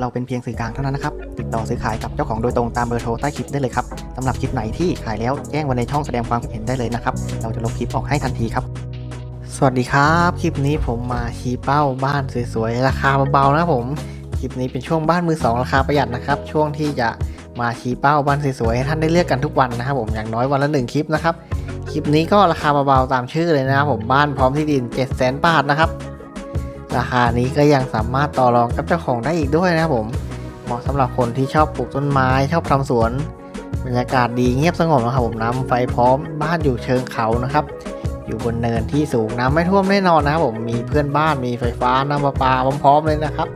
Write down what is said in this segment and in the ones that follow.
เราเป็นเพียงสื่อกลางเท่านั้นนะครับ ติดต่อซื้อขายกับเจ้าของโดยตรงตามเบอร์โทรใต้คลิปได้เลยครับสำหรับคลิปไหนที่ขายแล้วแจ้งไว้ในช่องแสดงความคิดเห็นได้เลยนะครับ เราจะลบคลิปออกให้ทันทีครับ สวัสดีครับ คลิปนี้ผมมาชี้เป้าบ้านสวยๆราคาเบาๆนะผม คลิปนี้เป็นช่วงบ้านมือสองราคาประหยัดนะครับ ช่วงที่จะมาชี้เป้าบ้านสวยๆให้ท่านได้เลือกกันทุกวันนะครับผมอย่างน้อยวันละหนึ่งคลิปนะครับ คลิปนี้ก็ราคาเบาๆตามชื่อเลยนะครับผมบ้านพร้อมที่ดิน7 0 0 0 0 0บาทนะครับ ราคานี้ก็ยังสามารถต่อรองกับเจ้าของได้อีกด้วยนะครับผม เหมาะสำหรับคนที่ชอบปลูกต้นไม้ชอบทำสวน บรรยากาศดีเงียบสงบนะครับผมน้ำไฟพร้อมบ้านอยู่เชิงเขานะครับ อยู่บนเนินที่สูงน้ำไม่ท่วมแน่นอนนะครับผมมีเพื่อนบ้านมีไฟฟ้าน้ำประปาพร้อมๆเลยนะครับ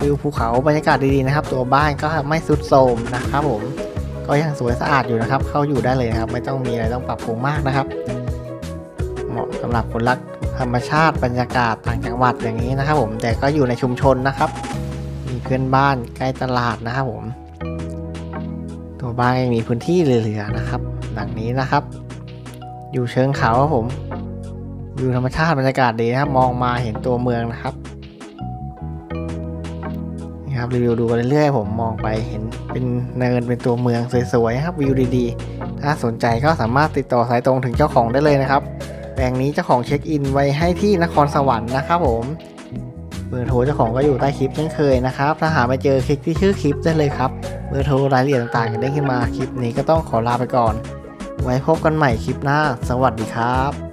วิวภูเขาบรรยากาศดีๆนะครับ ตัวบ้านก็ไม่สุดโทรมนะครับผมก็ยังสวยสะอาดอยู่นะครับ เข้าอยู่ได้เลยนะครับ ไม่ต้องมีอะไรต้องปรับปรุงมากนะครับ เหมาะสำหรับคนรัก ธรรมชาติบรรยากาศต่างจังหวัดอย่างนี้นะครับ ผมแต่ก็อยู่ในชุมชนนะครับ มีเพื่อนบ้านใกล้ตลาดนะครับผม ตัวบ้านยังมีพื้นที่เหลือๆนะครับดังนี้นะครับ อยู่เชิงเขาครับผมวิวธรรมชาติบรรยากาศดีนะครับ มองมาเห็นตัวเมืองนะครับนี่ครับรีวิวดูกันเรื่อยๆผมมองไปเห็นเป็นเนินเป็นตัวเมืองสวยๆครับวิวดีๆ ถ้าสนใจก็สามารถติดต่อสายตรงถึงเจ้าของได้เลยนะครับ แปลงนี้เจ้าของเช็คอินไว้ให้ที่นครสวรรค์นะครับผมเบอร์โทรเจ้าของก็อยู่ใต้คลิปเช่นเคยนะครับ ถ้าหาไม่เจอคลิกที่ชื่อคลิปได้เลยครับเบอร์โทรรายละเอียดต่างๆจะได้ขึ้นมาคลิปนี้ก็ต้องขอลาไปก่อน ไว้พบกันใหม่คลิปหน้า สวัสดีครับ